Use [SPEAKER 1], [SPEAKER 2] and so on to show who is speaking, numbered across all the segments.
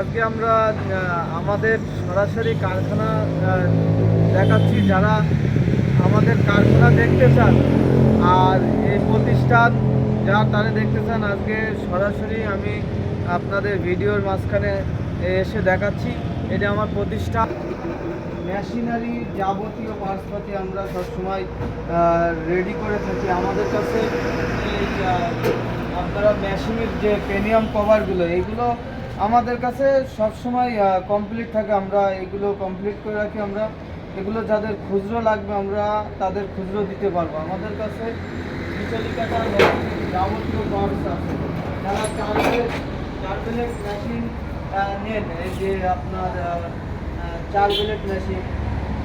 [SPEAKER 1] আজকে আমরা আমাদের সরাসরি কারখানা দেখাচ্ছি যারা আমাদের কারখানা দেখতে চান আর এই প্রতিষ্ঠান যা তারা দেখতে চান, আজকে সরাসরি আমি আপনাদের ভিডিওর মাঝখানে এসে দেখাচ্ছি। এটা আমার প্রতিষ্ঠান। মেশিনারি যাবতীয় পার্সপাতি আমরা সবসময় রেডি করে থাকি। আমাদের কাছে আপনারা মেশিনের যে পেনিয়াম কভারগুলো এইগুলো আমাদের কাছে সবসময় কমপ্লিট থাকে। আমরা এগুলো কমপ্লিট করে রাখি আমরা। এগুলো যাদের খুচরো লাগবে আমরা তাদের খুচরো দিতে পারব। আমাদের কাছে যাবতীয় মেশিন যে আপনার চার মেশিন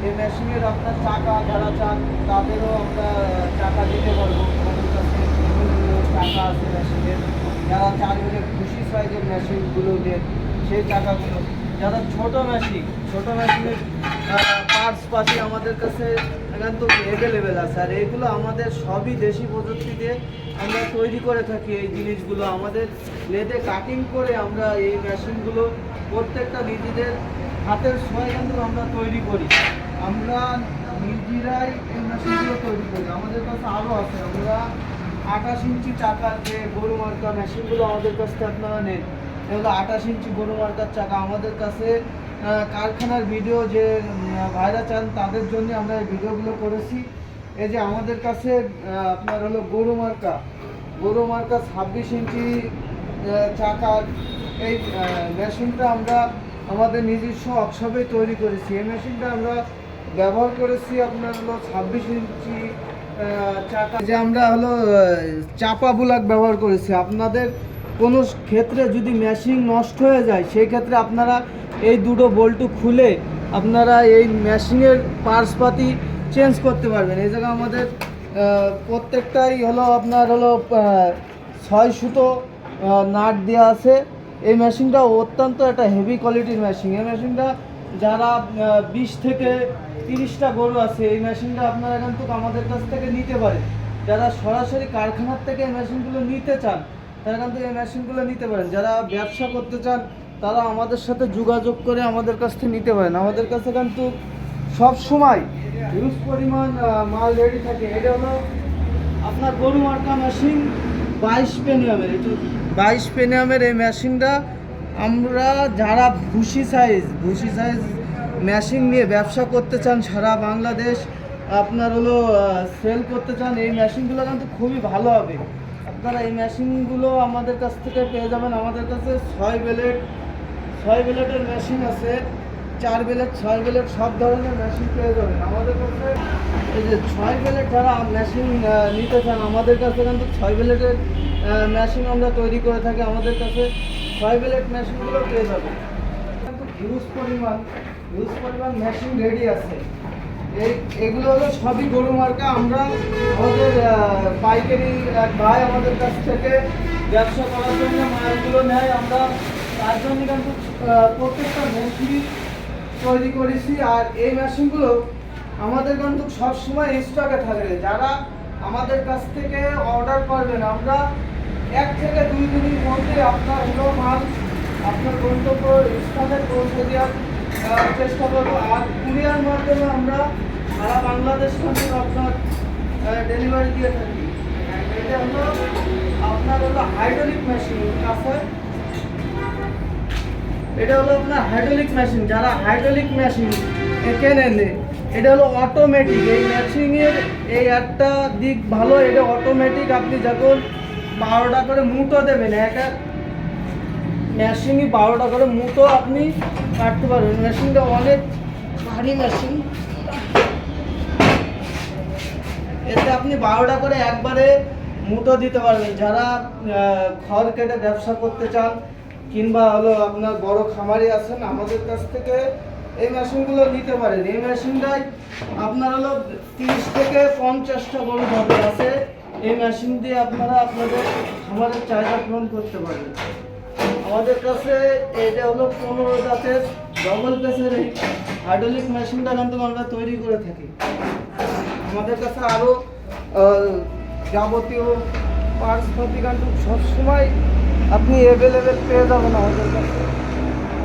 [SPEAKER 1] এই মেশিনের আপনার চাকা যারা চান তাদেরও আমরা দিতে পারব। চাকা আছে মেশিনের যারা চার প্লেট খুশি সাইজের মেশিনগুলো নেন সেই টাকাগুলো। যারা ছোট মেশিন ছোট মেশিনের পার্টস পাতি আমাদের কাছে একান্ত অ্যাভেলেবেল আছে। আর এগুলো আমাদের সবই দেশি প্রযুক্তিতে আমরা তৈরি করে থাকি এই জিনিসগুলো। আমাদের লেদে কাটিং করে আমরা এই মেশিনগুলো প্রত্যেকটা নিজেদের হাতের সময় কিন্তু আমরা তৈরি করি। আমরা নিজেরাই এই মেশিনগুলো তৈরি করি। আমাদের কাছে আরও আছে। আমরা আঠাশ ইঞ্চি চাকার যে গরু মার্কা মেশিনগুলো আমাদের কাছ থেকে আপনারা নেন, এগুলো আঠাশ ইঞ্চি গরু মার্কার চাকা আমাদের কাছে কারখানার ভিডিও যে ভাইরা চান তাদের জন্য আমরা এই ভিডিওগুলো করেছি। এই যে আমাদের কাছে আপনার হলো গরু মার্কা গরু মার্কা ছাব্বিশ ইঞ্চি চাকার এই মেশিনটা আমরা আমাদের নিজস্ব ওয়ার্কশপে তৈরি করেছি। এই মেশিনটা আমরা ব্যবহার করেছি আপনার হলো ছাব্বিশ ইঞ্চি যে আমরা হলো চাপা বুলাক ব্যবহার করেছি। আপনাদের কোনো ক্ষেত্রে যদি মেশিন নষ্ট হয়ে যায়, সেই ক্ষেত্রে আপনারা এই দুটো বল্টু খুলে আপনারা এই মেশিনের পার্সপাতি চেঞ্জ করতে পারবেন। এই জায়গায় আমাদের প্রত্যেকটাই হলো আপনার হলো ছয় সুতো নাট দেওয়া আছে। এই মেশিনটা অত্যন্ত একটা হেভি কোয়ালিটির মেশিন এই মেশিনটা যারা বিশ থেকে তিরিশটা গরু আছে, এই মেশিনটা আপনারা কিন্তু আমাদের কাছ থেকে নিতে পারেন। যারা সরাসরি কারখানার থেকে এই মেশিনগুলো নিতে চান, তারা কিন্তু এই মেশিনগুলো নিতে পারেন। যারা ব্যবসা করতে চান, তারা আমাদের সাথে যোগাযোগ করে আমাদের কাছ থেকে নিতে পারেন। আমাদের কাছে কিন্তু সব সময় হিউজ পরিমাণ মাল রেডি থাকে। এটা হলো আপনার গরু মার্কা মেশিন বাইশ পেনিয়ামের। একটু বাইশ পেনিয়ামের এই মেশিনটা আমরা, যারা ভুসি সাইজ ভুসি সাইজ মেশিন নিয়ে ব্যবসা করতে চান সারা বাংলাদেশ, আপনার হলো সেল করতে চান, এই মেশিনগুলো কিন্তু খুবই ভালো হবে। আপনারা এই মেশিনগুলো আমাদের কাছ থেকে পেয়ে যাবেন। আমাদের কাছে ছয় বেলেট ছয় বেলেটের মেশিন আছে। চার বেলেট ছয় বেলেট সব ধরনের মেশিন পেয়ে যাবেন। আমাদের কাছে এই যে ছয় বেলেট যারা মেশিন নিতে চান, আমাদের কাছে কিন্তু ছয় বেলেটের মেশিন আমরা তৈরি করে থাকি। আমাদের কাছে ছয় বেলেট মেশিনগুলো পেয়ে যাবেন। হিউজ পরিমাণ হিউজ পরিমাণ মেশিন রেডি আছে। এই, এগুলো হলো সবই গরু মার্কা। আমরা আমাদের পাইকারি এক ভাই আমাদের কাছ থেকে ব্যবসা করার জন্য মালগুলো নেয়। আমরা তার জন্য কিন্তু প্রত্যেকটা মেশিন তৈরি করেছি। আর এই মেশিনগুলো আমাদের কিন্তু সবসময় স্টকে থাকবে। যারা আমাদের কাছ থেকে অর্ডার করবেন, আমরা এক থেকে দুই দিনের মধ্যে আপনার হলো মাল, আপনার গন্তব্য চেষ্টা করব। আর কুরিয়ার মাধ্যমে আমরা সারা বাংলাদেশ কিন্তু আপনার ডেলিভারি দিয়ে থাকি। এটা হলো আপনার হলো হাইড্রোলিক মেশিন আছে? এটা হলো আপনার হাইড্রোলিক মেশিন যারা হাইড্রোলিক মেশিন কেনেন এটা হলো অটোমেটিক এই মেশিনের এই একটা দিক ভালো, এটা অটোমেটিক আপনি যখন বারোটা করে মুটো দেবেন, এক এক মেশিনই বারোটা করে মুটো আপনি কাটতে পারবেন। মেশিনটা অনেক ভারী মেশিন এতে আপনি বারোটা করে একবারে মুটো দিতে পারবেন। যারা খড় কেটে ব্যবসা করতে চান কিংবা হলো আপনার বড় খামারি আছেন, আমাদের কাছ থেকে এই মেশিনগুলো নিতে পারেন। এই মেশিনটাই আপনার হলো তিরিশ থেকে পঞ্চাশটা বড় ধরে আছে, এই মেশিন দিয়ে আপনারা আপনাদের খামারের চাহিদা পূরণ করতে পারবেন। আমাদের কাছে এটা হলো পনেরো দাঁতের ডবল পেসের এই হাইড্রোলিক মেশিনটা কিন্তু আমরা তৈরি করে থাকি। আমাদের কাছে আরও যাবতীয় পার্টস প্রতি কিন্তু সবসময় আপনি অ্যাভেলেবেল পেয়ে যাবেন আমাদের কাছে।